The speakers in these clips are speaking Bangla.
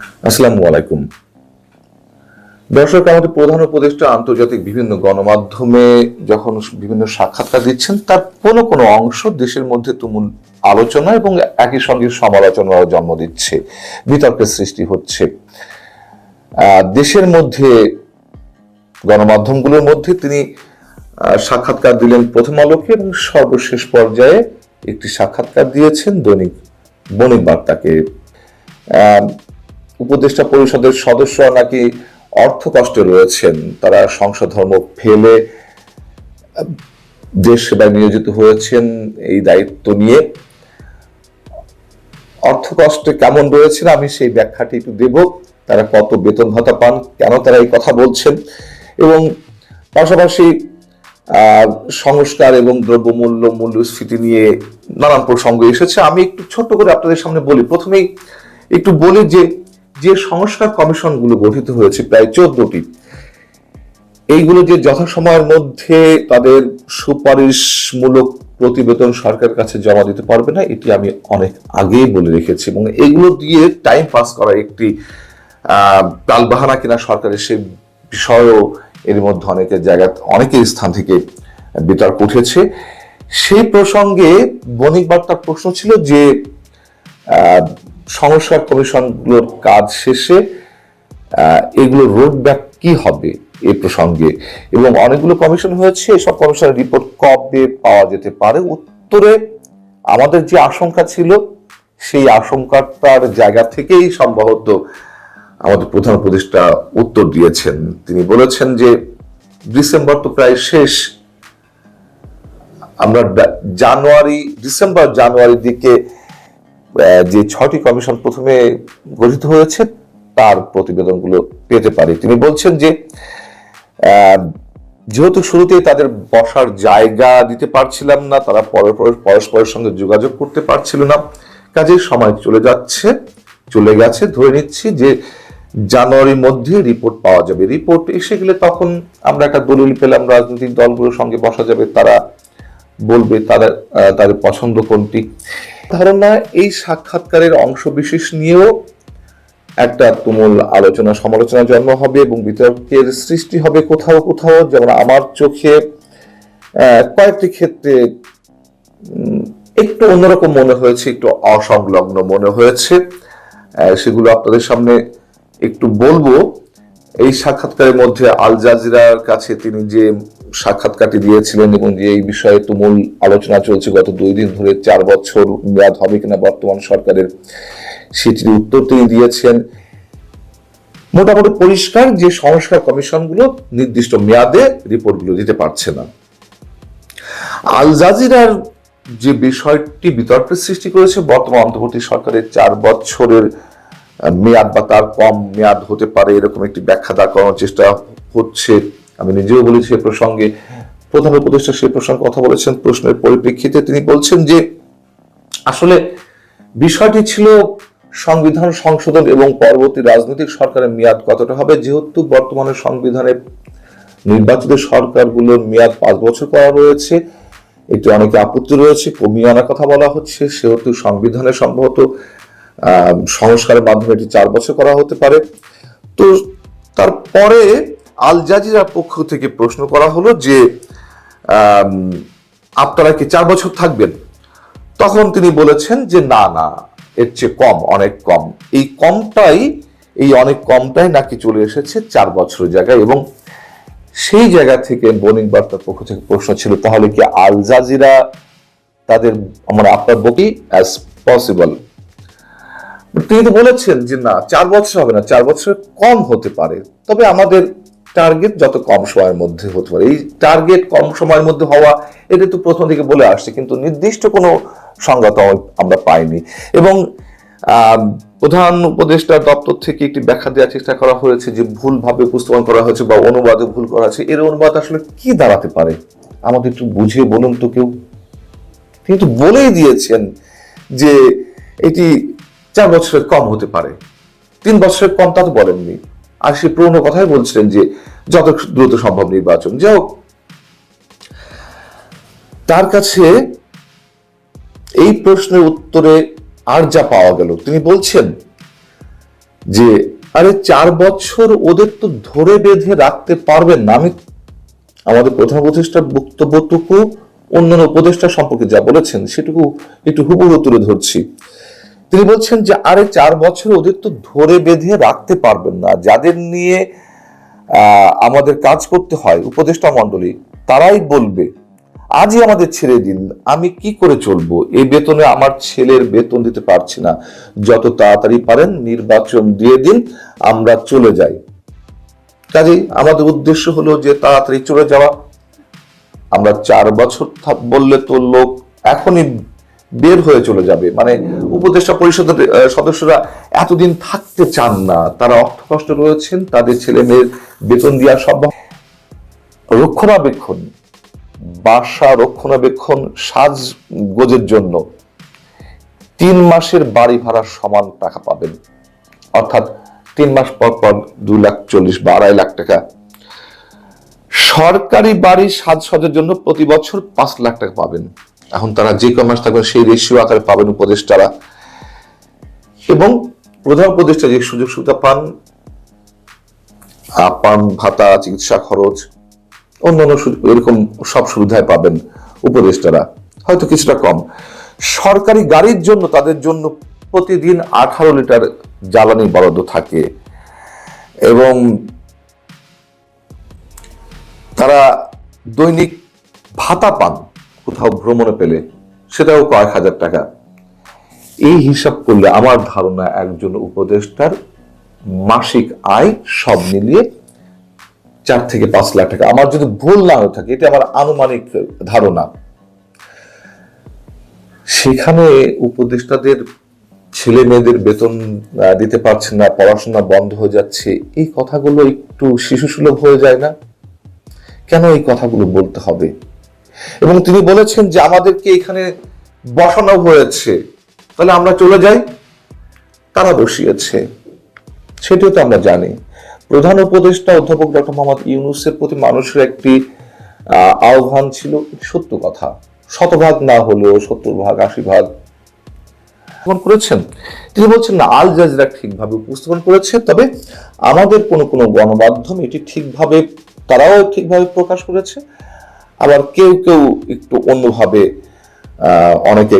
আসসালামু আলাইকুম। দর্শক, আমাদের প্রধান উপদেষ্টা আন্তর্জাতিক বিভিন্ন গণমাধ্যমে যখন বিভিন্ন সাক্ষাৎকার দিচ্ছেন, তার কোনো কোনো অংশ দেশের মধ্যে তুমুল আলোচনা এবং একই সঙ্গে সমালোচনার জন্ম দিচ্ছে, বিতর্কের সৃষ্টি হচ্ছে। দেশের মধ্যে, গণমাধ্যমগুলোর মধ্যে তিনি সাক্ষাৎকার দিলেন প্রথম আলোকে এবং সর্বশেষ পর্যায়ে একটি সাক্ষাৎকার দিয়েছেন দৈনিক বণিক বার্তাকে। উপদেষ্টা পরিষদের সদস্য নাকি অর্থ কষ্টে রয়েছেন। তারা সংসদ ধর্ম ফেলে দেশ সেবায় নিয়োজিত হয়েছেন এই দায়িত্ব নিয়ে। অর্থ কষ্টে কেমন রয়েছেন আমি সেই ব্যাখ্যাটি একটু দেব। তারা কত বেতন ভাতা পান, কেন তারা এই কথা বলছেন? এবং পাশাপাশি সংস্কার এবং দ্রব্যমূল্য মূল্যস্ফীতি নিয়ে নানান প্রসঙ্গ এসেছে। আমি একটু ছোট্ট করে আপনাদের সামনে বলি। প্রথমেই একটু বলি যে যে সংস্কার কমিশনগুলো গঠিত হয়েছে প্রায় চোদ্দটি এইগুলো যে যথাসময়ের মধ্যে তাদের সুপারিশমূলক প্রতিবেদন সরকারের কাছে জমা দিতে পারবে না এটি আমি অনেক আগেই বলে রেখেছি এবং এগুলো দিয়ে টাইম পাস করা একটি আহ, টালবাহানা কিনা সরকারের সে বিষয়ও এর মধ্যে অনেকের জায়গা অনেকের স্থান থেকে বিতর্ক উঠেছে। সেই প্রসঙ্গে বণিক বার্তার প্রশ্ন ছিল যে সংস্কার কমিশনগুলোর কাজ শেষে আহ, এগুলোর রোড ব্যাক কি হবে এই প্রসঙ্গে? এবং অনেকগুলো কমিশন হয়েছে এসব কমিশনের রিপোর্ট কবে পাওয়া যেতে পারে? উত্তরে আমাদের যে আশঙ্কা ছিল সেই আশঙ্কাটার জায়গা থেকেই সম্ভবত আমাদের প্রধান উপদেষ্টা উত্তর দিয়েছেন। তিনি বলেছেন যে ডিসেম্বর তো প্রায় শেষ। আমরা জানুয়ারি ডিসেম্বর জানুয়ারির দিকে যে ছটি কমিশন প্রথমে গঠিত হয়েছে, তার প্রতিবেদনগুলো পেতে পারি। তিনি বলছেন যে যেহেতু শুরুতেই তাদের বসার জায়গা দিতে পারছিলাম না, তারা পরস্পর পরস্পরের সঙ্গে যোগাযোগ করতে পারছিল না। কাজেই সময় চলে যাচ্ছে, চলে গেছে, ধরে নিচ্ছি যে জানুয়ারির মধ্যে রিপোর্ট পাওয়া যাবে। রিপোর্ট এসে গেলে তখন আমরা একটা দলিল পেলাম, রাজনৈতিক দলগুলোর সঙ্গে বসা যাবে, তারা বলবে তারা তাদের পছন্দ কোনটি। ধারণা, এই সাক্ষাৎকারের অংশ বিশেষ নিয়েও একটা তুমুল আলোচনা সমালোচনা জন্ম হবে এবং বিতর্কের সৃষ্টি হবে কোথাও কোথাও। যেমন আমার চোখে কয়েকটি ক্ষেত্রে একটু অন্যরকম মনে হয়েছে, একটু অসংলগ্ন মনে হয়েছে। সেগুলো আপনাদের সামনে একটু বলব। এই সাক্ষাৎকারের মধ্যে আল জাজিরার কাছে তিনি যে সাক্ষাৎকারটি দিয়েছিলেন এবং যে এই বিষয়ে তুমুল আলোচনা চলছে গত দুই দিন ধরে, চার বছর মেয়াদ হবে কিনা বর্তমান সরকারের সেটির উত্তর তিনি দিয়েছেন। মোটামুটি পরিষ্কার যে সংস্কার কমিশনগুলো নির্দিষ্ট মেয়াদে রিপোর্টগুলো দিতে পারছে না। আল জাজিরার যে বিষয়টি বিতর্কের সৃষ্টি করেছে, বর্তমান অন্তর্বর্তী সরকারের চার বছরের মেয়াদ বা তার কম মেয়াদ হতে পারে এরকম একটি ব্যাখ্যা দাঁড় করানোর চেষ্টা হচ্ছে। আমি নিজেও বলেছি সে প্রসঙ্গে, প্রধান উপদেষ্টা সে প্রসঙ্গে কথা বলেছেন প্রশ্নের পরিপ্রেক্ষিতে। তিনি বলছেন যে, আসলে বিষয়টি ছিল সংবিধান সংশোধন এবং পরবর্তী রাজনৈতিক সরকারের মেয়াদ কতটা হবে? যেহেতু বর্তমানে সংবিধানে নির্বাচিত সরকারগুলোর মেয়াদ পাঁচ বছর করা রয়েছে এটি অনেকে আপত্তি রয়েছে, কমিয়ে আনার কথা বলা হচ্ছে। সেহেতু সংবিধানে সম্ভবত সংস্কারের মাধ্যমে এটি চার বছর করা হতে পারে। তো তারপরে আল জাজিরার পক্ষ থেকে প্রশ্ন করা হলো যে আপনারা কি চার বছর থাকবেন? তখন তিনি বলেছেন যে, না না, এর চেয়ে কম, অনেক কম। এই কমটাই, এই অনেক কমটাই নাকি চলে এসেছে চার বছরের জায়গায় এবং সেই জায়গা থেকে বণিক বার্তার পক্ষ থেকে প্রশ্ন ছিল, তাহলে কি আল জাজিরা তাদের আমরা আপনার বকি অ্যাজ পসিবল তিনি তো বলেছেন যে, না, চার বছর হবে না, চার বছর কম হতে পারে। তবে আমাদের টার্গেট যত কম সময়ের মধ্যে হতে পারে। এই টার্গেট কম সময়ের মধ্যে হওয়া, এটা তো প্রথম দিকে বলে আসছে, কিন্তু নির্দিষ্ট কোনো সংজ্ঞা আমরা পাইনি। এবং প্রধান উপদেষ্টার দপ্তর থেকে একটি ব্যাখ্যা দেওয়ার চেষ্টা করা হয়েছে যে ভুলভাবে উপস্থাপন করা হয়েছে বা অনুবাদে ভুল করা হয়েছে। এর অনুবাদ আসলে কি দাঁড়াতে পারে? আমাদের একটু বুঝিয়ে বলুন তো কেউ। তিনি তো বলেই দিয়েছেন যে এটি চার বছরের কম হতে পারে। তিন বছরের কম তা তো বলেননি। আর সে পুরোনো কথাই বলছিলেন যে যত দ্রুত সম্ভব নির্বাচন হোক। তার কাছে এই প্রশ্নের উত্তরে আর যা পাওয়া গেল, তিনি বলছেন যে, আরে চার বছর ওদের তো ধরে বেঁধে রাখতে পারবেন না। আমি, আমাদের প্রধান উপদেষ্টার বক্তব্যটুকু অন্যান্য উপদেষ্টা সম্পর্কে যা বলেছেন, সেটুকু একটু হুবহু তুলে ধরছি। তিনি বলছেন যে আরে চার বছর ওদের তো ধরে বেঁধে রাখতে পারবেন না। যাদের নিয়ে আমাদের কাজ করতে হয়, উপদেষ্টা মণ্ডলী, তারাই বলবে, আজই আমাদের ছেড়ে দিন, আমি কি করে চলবো? এই বেতনে আমার ছেলের বেতন দিতে পারছি না। যত তাড়াতাড়ি পারেন, নির্বাচন দিয়ে দিন, আমরা চলে যাই। কাজেই আমাদের উদ্দেশ্য হলো যে তাড়াতাড়ি চলে যাওয়া। আমরা চার বছর বললে তো লোক এখনই বের হয়ে চলে যাবে। মানে উপদেষ্টা পরিষদের সদস্যরা এতদিন থাকতে চান না। তারা অর্থ কষ্ট রয়েছেন তাদের ছেলে মেয়ের বেতন দেওয়া সব রক্ষণাবেক্ষণ, বাসা রক্ষণাবেক্ষণ, সাজগোজের জন্য তিন মাসের বাড়ি ভাড়া সমান টাকা পাবেন। অর্থাৎ তিন মাস পর পর দুই লাখ চল্লিশ বা আড়াই লাখ টাকা। সরকারি বাড়ির সাজসজ্জার জন্য প্রতি বছর পাঁচ লাখ টাকা পাবেন। এখন তারা যে কয় থাকবে, সেই রেশিও আকারে পাবেন উপদেষ্টারা। এবং প্রধান উপদেষ্টা যে সুযোগ সুবিধা পান পান ভাতা, চিকিৎসা খরচ অন্যান্য এরকম সব সুবিধায় পাবেন উপদেষ্টারা। হয়তো কিছুটা কম। সরকারি গাড়ির জন্য তাদের জন্য প্রতিদিন আঠারো লিটার জ্বালানি বরাদ্দ থাকে। এবং তারা দৈনিক ভাতা পান। কোথাও ভ্রমণে পেলে সেটাও কয়েক হাজার টাকা। এই হিসাব করলে আমার ধারণা একজন উপদেষ্টার মাসিক আয় সব মিলিয়ে চার থেকে পাঁচ লাখ টাকা। আমার যদি ভুল না হয়ে থাকে, এটা আমার আনুমানিক ধারণা। সেখানে উপদেষ্টাদের ছেলে মেয়েদের বেতন দিতে পারছে না, পড়াশোনা বন্ধ হয়ে যাচ্ছে। এই কথাগুলো একটু শিশু সুলভ হয়ে যায় না? কেন এই কথাগুলো বলতে হবে? এবং তিনি বলেছেন যে আমাদেরকে এখানে বসানো হয়েছে। তাহলে আমরা চলে যাই। তারা বসিয়েছে? সেটিও তো আমরা জানি। প্রধান উপদেষ্টা অধ্যাপক ডক্টর মোহাম্মদ ইউনুসের প্রতি মানুষের একটি আহ্বান ছিল সত্য কথা। শতভাগ না হলেও সত্তর ভাগ আশি ভাগ করেছেন। তিনি বলছেন, না, আল জাজিরা ঠিকভাবে উপস্থাপন করেছে, তবে আমাদের কোনো কোনো গণমাধ্যম এটি ঠিকভাবে, তারাও ঠিকভাবে প্রকাশ করেছে। আবার কেউ কেউ একটু অন্যভাবে অনেকে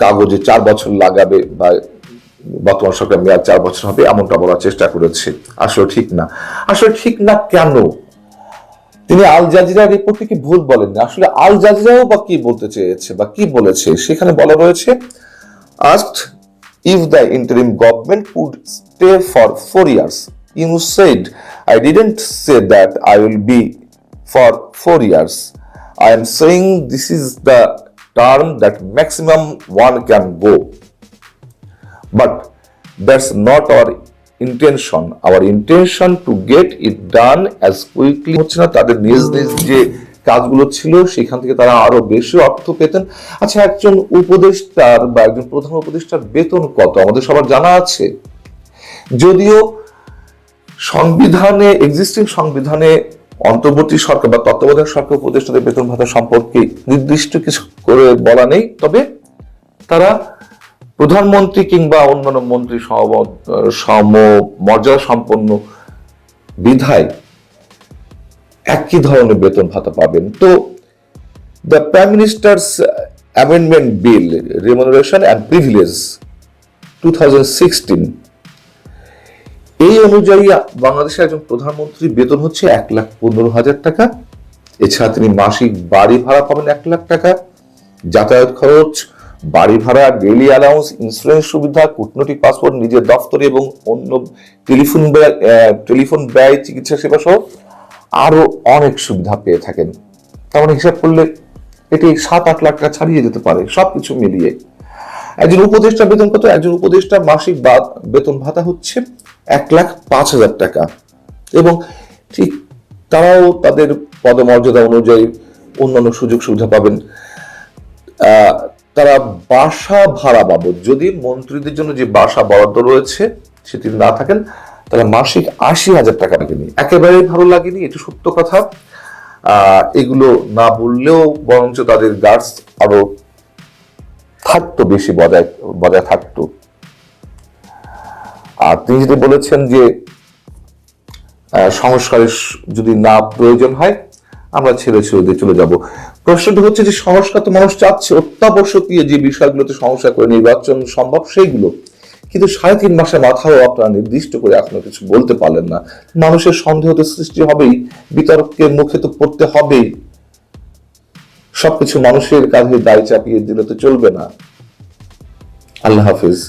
কাগজে চার বছর লাগাবে বা বর্তমান সরকার মেয়াদ চার বছর হবে এমনটা বলার চেষ্টা করেছে। আসলে ঠিক না। আসলে ঠিক না কেন? তিনি আল জাজিরা রিপোর্টে কি ভুল বলেননি? আসলে আল জাজিরাও বা কি বলতে চেয়েছে বা কি বলেছে সেখানে বলা রয়েছে asked if the interim government would stay for four years. Yunus said, I didn't say that I will be for four years. I am saying this is the term that maximum one can go. But that's not our intention. Our intention to get it done as quickly হচ্ছে না তাদের নিজ নিজ যে কাজগুলো ছিল সেখান থেকে তারা আরও বেশি অর্থ পেতেন আচ্ছা একজন উপদেষ্টার বা একজন প্রধান উপদেষ্টার বেতন কত আমাদের সবার জানা আছে যদিও সংবিধানে এক্সিস্টিং সংবিধানে অন্তর্বর্তী সরকার বা তত্ত্বাবধায়ক সরকার উপদেষ্টাদের বেতন ভাতা সম্পর্কে নির্দিষ্ট কিছু করে বলা নেই। তবে তারা প্রধানমন্ত্রী কিংবা অন্যান্য মন্ত্রী সম মর্যাদা সম্পন্ন বিধায় একই ধরনের বেতন ভাতা পাবেন। তো the prime minister's amendment bill remuneration and privilege to এই অনুযায়ী বাংলাদেশের একজন প্রধানমন্ত্রী বেতন হচ্ছে এক লাখ পনেরো হাজার টাকা। এছাড়া তিনি মাসিক বাড়ি ভাড়া পাবেন এক লাখ টাকা। যাতায়াত খরচ, বাড়ি ভাড়া ডেইলি অ্যালাউন্স ইন্স্যুরেন্স সুবিধা, কূটনৈতিক পাসপোর্ট, নিজের দফতরে এবং অন্য টেলিফোন টেলিফোন ব্যয়, চিকিৎসা সেবা সহ আরও অনেক সুবিধা পেয়ে থাকেন। তার মানে হিসাব করলে এটি সাত আট লাখ টাকা ছাড়িয়ে যেতে পারে, সবকিছু মিলিয়ে। একজন উপদেষ্টা বেতন কত? একজন উপদেষ্টা মাসিক বেতন ভাতা হচ্ছে এক লাখ পাঁচ হাজার টাকা। এবং ঠিক তারাও তাদের পদমর্যাদা অনুযায়ী অন্যান্য সুযোগ সুবিধা পাবেন। তারা বাসা ভাড়া বাবদ, যদি মন্ত্রীদের জন্য যে বাসা বরাদ্দ রয়েছে, সেটি না থাকেন, তাহলে মাসিক আশি হাজার টাকা লাগেনি একেবারেই ভালো লাগেনি, এটি সত্য কথা। এগুলো না বললেও বরঞ্চ তাদের গার্ডস আরও থাকতো, বেশি বজায় বজায় থাকতো। আর তিনি যেটা বলেছেন যে সংস্কারের যদি না প্রয়োজন হয়, আমরা ছেড়ে ছেড়ে দিয়ে চলে যাব। প্রশ্নটা হচ্ছে যে সংস্কার তো মানুষ চাচ্ছে অত্যাবশ্যকীয় যে বিষয়গুলোতে সংস্কার করে নির্বাচন সম্ভব, সেইগুলো। কিন্তু সাড়ে তিন মাসের মাথাও আপনারা নির্দিষ্ট করে এখনও কিছু বলতে পারলেন না। মানুষের সন্দেহ তো সৃষ্টি হবেই, বিতর্কের মুখে তো পড়তে হবেই। সবকিছু মানুষের কাঁধে দায় চাপিয়ে দিলে তো চলবে না। আল্লাহ হাফিজ।